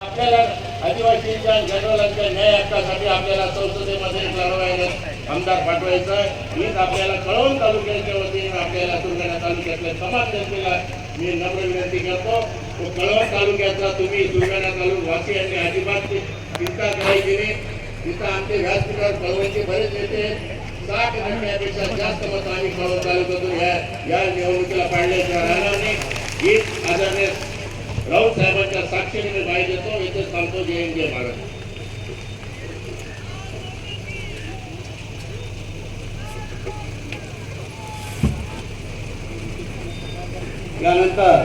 आपल्याला आदिवासींच्या जनरलांच्या न्याय हक्कासाठी आपल्याला संसदेमध्ये लढवायला आमदार पाठवायचा आहे. हीच आपल्याला कळवण तालुक्याच्या वतीने आपल्याला सुरगाणा तालुक्यातल्या समाज जनतेला मी नम्र विनंती करतो. तो कळवण तालुक्याचा तुम्ही सुरगाणा तालुका वासियांनी अजिबात चिंता करायची नाही तिथं आमचे व्यासपीठावर कळवणचे बरेच नेते साठ टक्क्यापेक्षा जास्त मतं आम्ही कळवण तालुक्यातून या या निवडणुकीला पाडल्याशिवाय राहणार नाही. हीच आदरणीय राऊत साहेबांच्या साक्षीने मी बाहेर देतो इथे सांगतो जय हिंद जय महाराज त्यानंतर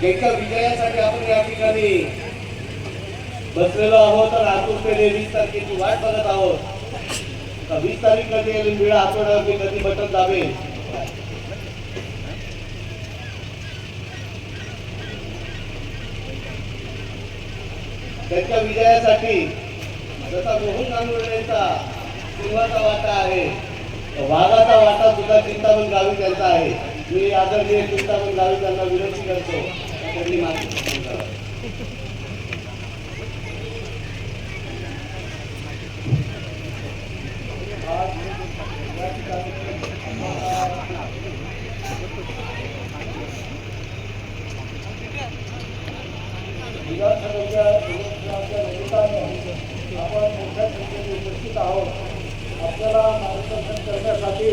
ज्यांच्या विजयासाठी आपण या ठिकाणी बसलेलो आहोत तर आतुरतेने वीस तारखेची वाट बघत आहोत. वीस तारीख कधी येईल वेळा आठवड्यावरती कधी बटन दाबेल त्यांच्या विजयासाठी जसा मोहन नांदुर्डेचा सिंहाचा वाटा आहे. वाघाचा वाटा सुद्धा चिंतामण गावी त्यांचा आहे. मी आदरणीय चिंतामण गावी त्यांना विनंती करतो. त्यांनी माहिती द्यावी. विधानसभेच्या निमित्ताने आपण मोठ्या संख्येने उपस्थित आहोत. आपल्याला मार्गदर्शन करण्यासाठी